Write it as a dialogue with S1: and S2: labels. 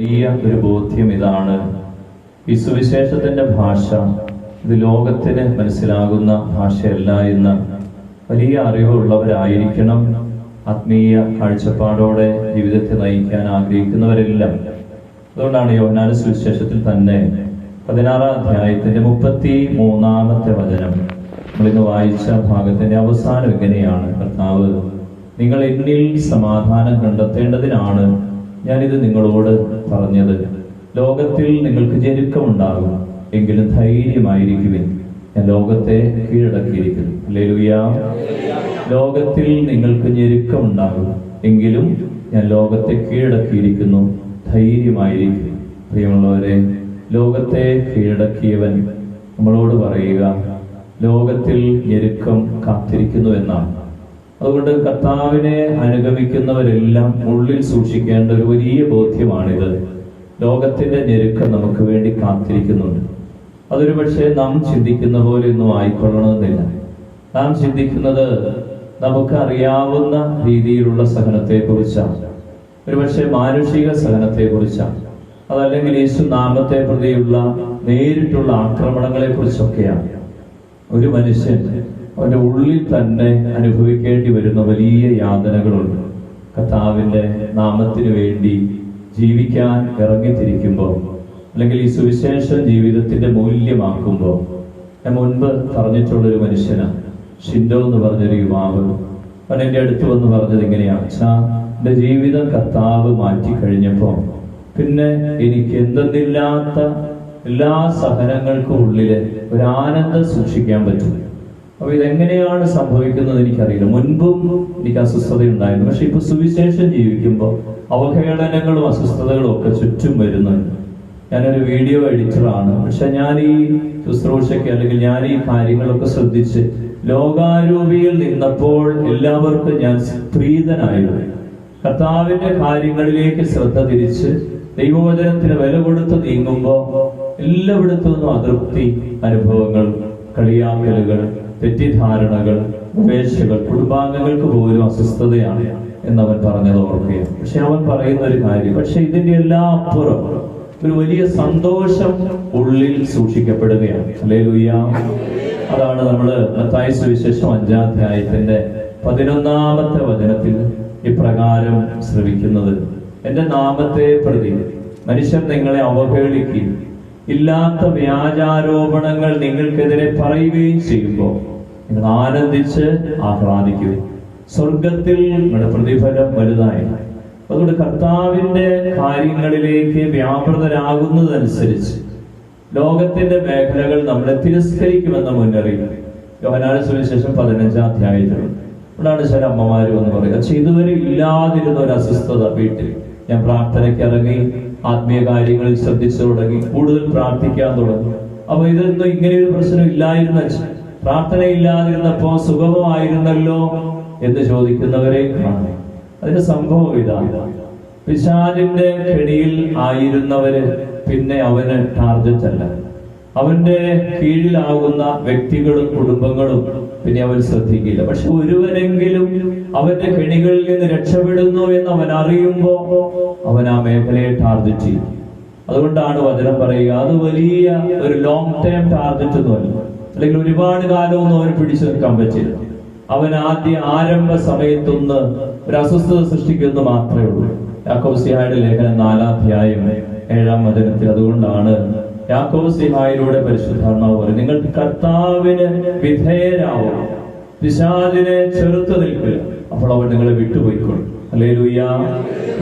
S1: വലിയ ഒരു ബോധ്യം ഇതാണ്. ഈ സുവിശേഷത്തിന്റെ ഭാഷ ഇത് ലോകത്തിന് മനസ്സിലാകുന്ന ഭാഷയല്ല എന്ന് വലിയ അറിവുള്ളവരായിരിക്കണം ആത്മീയ കാഴ്ചപ്പാടോടെ ജീവിതത്തെ നയിക്കാൻ ആഗ്രഹിക്കുന്നവരെല്ലാം. അതുകൊണ്ടാണ് യോഹനാന സുവിശേഷത്തിൽ തന്നെ പതിനാറാം അധ്യായത്തിന്റെ മുപ്പത്തി മൂന്നാമത്തെ വചനം. നമ്മളിന്ന് വായിച്ച ഭാഗത്തിന്റെ അവസാനം ഇങ്ങനെയാണ്. കർത്താവ് നിങ്ങൾ എന്നിൽ സമാധാനം കണ്ടെത്തേണ്ടതിനാണ് ഞാനിത് നിങ്ങളോട് പറഞ്ഞത്. ലോകത്തിൽ നിങ്ങൾക്ക് ഞെരുക്കമുണ്ടാകും. എങ്കിലും ധൈര്യമായിരിക്കുവിൻ. ഞാൻ ലോകത്തെ കീഴടക്കിയിരിക്കുന്നു. അല്ലേലുയ്യ ലോകത്തിൽ നിങ്ങൾക്ക് ഞെരുക്കമുണ്ടാകും. എങ്കിലും ഞാൻ ലോകത്തെ കീഴടക്കിയിരിക്കുന്നു. ധൈര്യമായിരിക്കും പ്രിയമുള്ളവരെ ലോകത്തെ കീഴടക്കിയവൻ നമ്മളോട് പറയുക ലോകത്തിൽ ഞെരുക്കം കാത്തിരിക്കുന്നു എന്നാണ്. അതുകൊണ്ട് കർത്താവിനെ അനുഗമിക്കുന്നവരെല്ലാം ഉള്ളിൽ സൂക്ഷിക്കേണ്ട ഒരു വലിയ ബോധ്യമാണിത്. ലോകത്തിന്റെ ഞെരുക്കം നമുക്ക് വേണ്ടി കാത്തിരിക്കുന്നുണ്ട്. അതൊരു പക്ഷേ നാം ചിന്തിക്കുന്ന പോലെ ഒന്നും ആയിക്കൊള്ളണമെന്നില്ല. നാം ചിന്തിക്കുന്നത് നമുക്ക് അറിയാവുന്ന രീതിയിലുള്ള സഹനത്തെ കുറിച്ചാണ് ഒരുപക്ഷെ മാനുഷിക സഹനത്തെ കുറിച്ചാണ് അതല്ലെങ്കിൽ യേശു നാമത്തെ പ്രതിയുള്ള നേരിട്ടുള്ള ആക്രമണങ്ങളെ കുറിച്ചൊക്കെയാണ് ഒരു മനുഷ്യൻ അവന്റെ ഉള്ളിൽ തന്നെ അനുഭവിക്കേണ്ടി വരുന്ന വലിയ യാതനകളുണ്ട്. കർത്താവിന്റെ നാമത്തിന് വേണ്ടി ജീവിക്കാൻ ഇറങ്ങിത്തിരിക്കുമ്പോൾ അല്ലെങ്കിൽ ഈ സുവിശേഷ ജീവിതത്തിന്റെ മൂല്യമാക്കുമ്പോൾ ഞാൻ മുൻപ് പറഞ്ഞിട്ടുള്ളൊരു മനുഷ്യനാണ് ഷിൻഡോ എന്ന് പറഞ്ഞൊരു യുവാവ്. അവൻ എന്റെ അടുത്ത് വന്ന് പറഞ്ഞത് ഇങ്ങനെയാണ് അച്ഛാ എന്റെ ജീവിതം കർത്താവ് മാറ്റി കഴിഞ്ഞപ്പോ പിന്നെ എനിക്ക് എന്തെന്നില്ലാത്ത എല്ലാ സഹനങ്ങൾക്കും ഉള്ളിൽ ഒരു ആനന്ദം സൂക്ഷിക്കാൻ പറ്റും. അപ്പൊ ഇതെങ്ങനെയാണ് സംഭവിക്കുന്നത് എനിക്കറിയില്ല. മുൻപും എനിക്ക് അസ്വസ്ഥത ഉണ്ടായിരുന്നു പക്ഷെ ഇപ്പൊ സുവിശേഷം ജീവിക്കുമ്പോൾ അവഹേളനങ്ങളും അസ്വസ്ഥതകളും ഒക്കെ ചുറ്റും വരുന്നുണ്ട്. ഞാനൊരു വീഡിയോ എഡിറ്ററാണ്. പക്ഷെ ഞാൻ ഈ ശുശ്രൂഷയ്ക്ക് അല്ലെങ്കിൽ ഞാൻ ഈ കാര്യങ്ങളൊക്കെ ശ്രദ്ധിച്ച് ലോകാരൂപിയിൽ നിന്നപ്പോൾ എല്ലാവർക്കും ഞാൻ പ്രീതനായിരുന്നു. കർത്താവിന്റെ കാര്യങ്ങളിലേക്ക് ശ്രദ്ധ തിരിച്ച് ദൈവവചനത്തിന് വില കൊടുത്ത് നീങ്ങുമ്പോ എല്ലായിടത്തു നിന്നും അതൃപ്തി അനുഭവങ്ങൾ കളിയാക്കലുകൾ തെറ്റിദ്ധാരണകൾ ഉപേക്ഷകൾ കുടുംബാംഗങ്ങൾക്ക് പോലും അസ്വസ്ഥതയാണ് എന്നവൻ പറഞ്ഞത് ഓർക്കുകയാണ്. പക്ഷെ അവൻ പറയുന്ന ഒരു കാര്യം പക്ഷെ ഇതിന്റെ എല്ലാം അപ്പുറം ഒരു വലിയ സന്തോഷം ഉള്ളിൽ സൂക്ഷിക്കപ്പെടുകയാണ്. അല്ലേ അതാണ് നമ്മൾ മത്തായി സുവിശേഷം അഞ്ചാം അധ്യായത്തിന്റെ പതിനൊന്നാമത്തെ വചനത്തിൽ ഇപ്രകാരം ശ്രവിക്കുന്നത്. എന്റെ നാമത്തെ പ്രതി മനുഷ്യർ നിങ്ങളെ അവഹേളിക്കുകയും ഇല്ലാത്ത വ്യാജാരോപണങ്ങൾ നിങ്ങൾക്കെതിരെ പറയുകയും ചെയ്യുമ്പോൾ നിങ്ങൾ ആനന്ദിച്ച് ആഹ്ലാദിക്കുകയും സ്വർഗത്തിൽ നിങ്ങളുടെ പ്രതിഫലം വലുതായി അതുകൊണ്ട് കർത്താവിന്റെ കാര്യങ്ങളിലേക്ക് വ്യാപൃതരാകുന്നതനുസരിച്ച് ലോകത്തിന്റെ മേഖലകൾ നമ്മളെ തിരസ്കരിക്കുമെന്ന മുന്നറിയിപ്പ്. യോഹനാന സുവിശേഷം പതിനഞ്ചാം അധ്യായത്തിൽ. അവിടാണ് ചില അമ്മമാരും എന്ന് പറയുക പക്ഷെ ഇതുവരെ ഇല്ലാതിരുന്ന ഒരു അസ്വസ്ഥത വീട്ടിൽ. ഞാൻ പ്രാർത്ഥനയ്ക്ക് ഇറങ്ങി ആത്മീയ കാര്യങ്ങളിൽ ശ്രദ്ധിച്ചു തുടങ്ങി കൂടുതൽ പ്രാർത്ഥിക്കാൻ തുടങ്ങി. അപ്പൊ ഇതൊന്നും ഇങ്ങനെ ഒരു പ്രശ്നം ഇല്ലായിരുന്ന പ്രാർത്ഥന ഇല്ലാതിരുന്നപ്പോ സുഗമമായിരുന്നല്ലോ എന്ന് ചോദിക്കുന്നവരെ അതിന്റെ സംഭവം ഇതാണ് പിശാചിന്റെ കെണിയിൽ ആയിരുന്നവര് പിന്നെ അവന് ടാർഗറ്റ് അല്ല. അവന്റെ കീഴിലാകുന്ന വ്യക്തികളും കുടുംബങ്ങളും പിന്നെ അവൻ ശ്രദ്ധിക്കില്ല. പക്ഷെ ഒരുവനെങ്കിലും അവന്റെ കെണികളിൽ നിന്ന് രക്ഷപ്പെടുന്നു എന്ന് അവൻ അറിയുമ്പോ അവൻ ആ മേഖലയെ ടാർഗറ്റ് ചെയ്യും. അതുകൊണ്ടാണ് വചനം പറയുക അത് വലിയ ഒരു ലോങ് ടേം ടാർഗറ്റ് പറയുന്നത് അല്ലെങ്കിൽ ഒരുപാട് കാലമൊന്നും അവന് പിടിച്ചു നിൽക്കാൻ പറ്റില്ല. അവൻ ആദ്യ ആരംഭ സമയത്തൊന്ന് ഒരു അസ്വസ്ഥത സൃഷ്ടിക്കുന്നു മാത്രമേ ഉള്ളൂ. യാക്കോസിഹായുടെ ലേഖനം നാലാധ്യായം ഏഴാം വചനത്തിൽ അതുകൊണ്ടാണ് യാക്കോസിഹായിലൂടെ പരിശുദ്ധാത്മാവ് പറയും നിങ്ങൾ കർത്താവിന് വിധേയരാവും. പിശാചിനെ ചെറുത്ത് നിൽക്കുക. അപ്പോൾ അവൻ നിങ്ങളെ വിട്ടുപോയിക്കൊള്ളും അല്ലേ